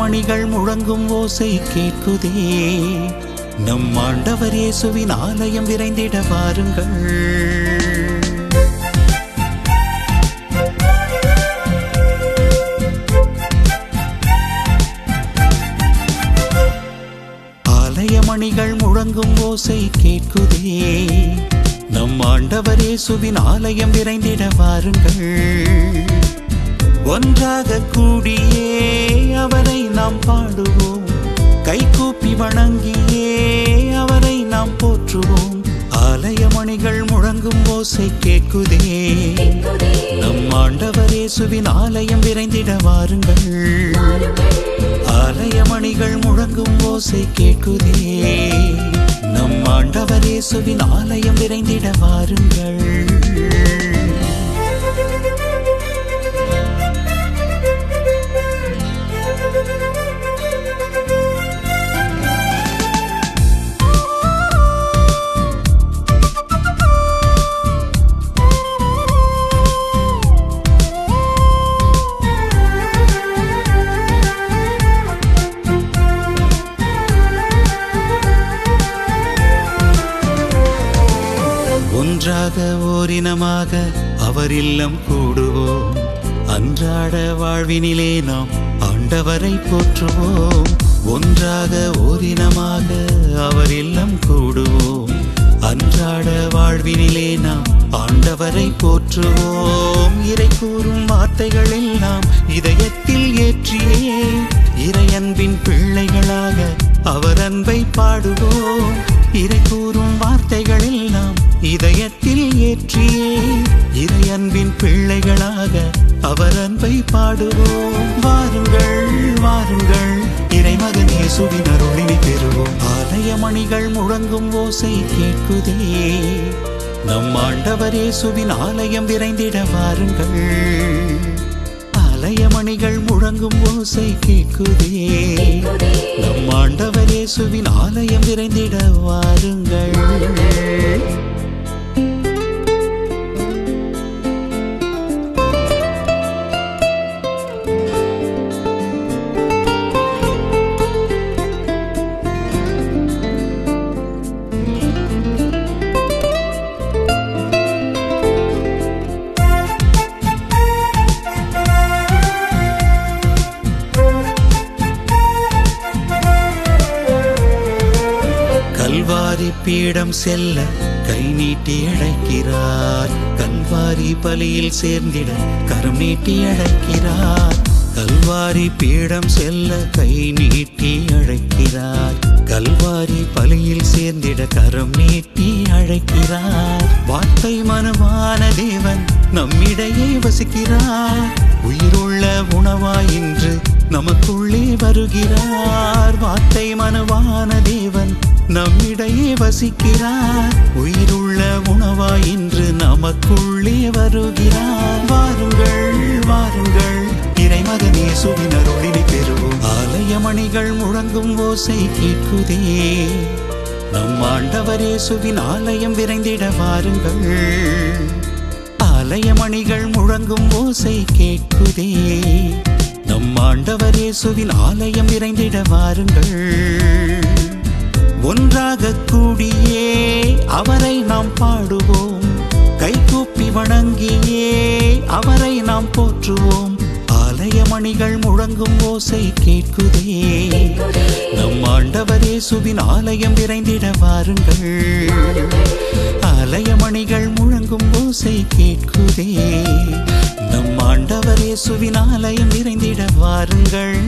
மணிகள் முழங்கும் ஓசை கேட்குதே. நம் ஆண்டவர் இயேசுவின் ஆலயம் விரைந்திட வாருங்கள். ஆலயமணிகள் முழங்கும் ஓசை கேட்குதே. நம் ஆண்டவர் இயேசுவின் ஆலயம் விரைந்திட வாருங்கள். ஒன்றாக கூடியே அவர் நாம் பாடுவோம். கைகூப்பி வணங்கியே அவரை நாம் போற்றுவோம். ஆலயமணிகள் முழங்கும் ஓசை கேட்குதே. நம் ஆண்டவர் இயேசுவின் ஆலயம் விரைந்திட வாருங்கள். ஆலயமணிகள் முழங்கும் ஓசை கேட்குதே. நம் ஆண்டவர் இயேசுவின் ஆலயம் விரைந்திட வாருங்கள். ஒன்றாக ஓரினமாக அவர் இல்லம் கூடுவோம். அன்றாட வாழ்வினிலே நாம் ஆண்டவரை போற்றுவோம். ஒன்றாக ஓரினமாக அவர் இல்லம் கூடுவோம். அன்றாட வாழ்வினிலே நாம் ஆண்டவரை போற்றுவோம். இறை கூறும் வார்த்தைகள் எல்லாம் இதயத்தில் ஏற்றியே. இறையன்பின் பிள்ளைகளாக அவர் அன்பை பாடுவோம். இறை கூறும் வார்த்தைகள் எல்லாம் இதயத்தில் ஏற்றியே. இறையன்பின் பிள்ளைகளாக அவர் அன்பை பாடுவோம். வாருங்கள் வாருங்கள். இறைமகன் இயேசுவின் அருளினை பெறுவோம். ஆலயமணிகள் முழங்கும் ஓசை கேட்குதே. நம் ஆண்டவர் இயேசுவின் ஆலயம் விரைந்திட வாருங்கள். ஆலயமணிகள் முழங்கும் ஓசை கேட்குதே. நம் ஆண்டவர் இயேசுவின் ஆலயம் விரைந்திட வாருங்கள். பீடம் செல்ல கை நீட்டி அழைக்கிறார் கல்வாரி பலியில் சேர்ந்திட கரம் நீட்டி அழைக்கிறார் கல்வாரி பீடம் செல்ல கை நீட்டி அழைக்கிறார் கல்வாரி பலியில் சேர்ந்திட கரம் நீட்டி அழைக்கிறார். வார்த்தை மனமான தேவன் நம்மிடையே வசிக்கிறார். உயிருள்ள உணவாயின்று நமக்குள்ளே வருகிறார். வார்த்தை மனவான தேவன் நம்மிடையே வசிக்கிறார். உயிருள்ள உணவாய் இன்று நமக்குள்ளே வருகிறார். வாருங்கள் வாருங்கள். இறைமகனே சுவினருளினை பெறுவோம். ஆலயமணிகள் முழங்கும் ஓசை கேட்குதே. நம் ஆண்டவரே சுவின் ஆலயம் விரைந்திட வாருங்கள். ஆலயமணிகள் முழங்கும் ஓசை கேட்குதே. நம் ஆண்டவரே சுவின் ஆலயம் விரைந்திட வாருங்கள். ஒன்றாக கூடியே அவரை நாம் பாடுவோம். கைகூப்பி வணங்கியே அவரை நாம் போற்றுவோம். ஆலயமணிகள் முழங்கும் ஓசை கேட்குதே. நம் ஆண்டவரே சுவின் ஆலயம் விரைந்திட வாருங்கள். ஆலயமணிகள் முழங்கும் ஓசை கேட்குதே. நம் ஆண்டவரே சுவினாலயம் நிறைந்திட விரைந்திட வாருங்கள்.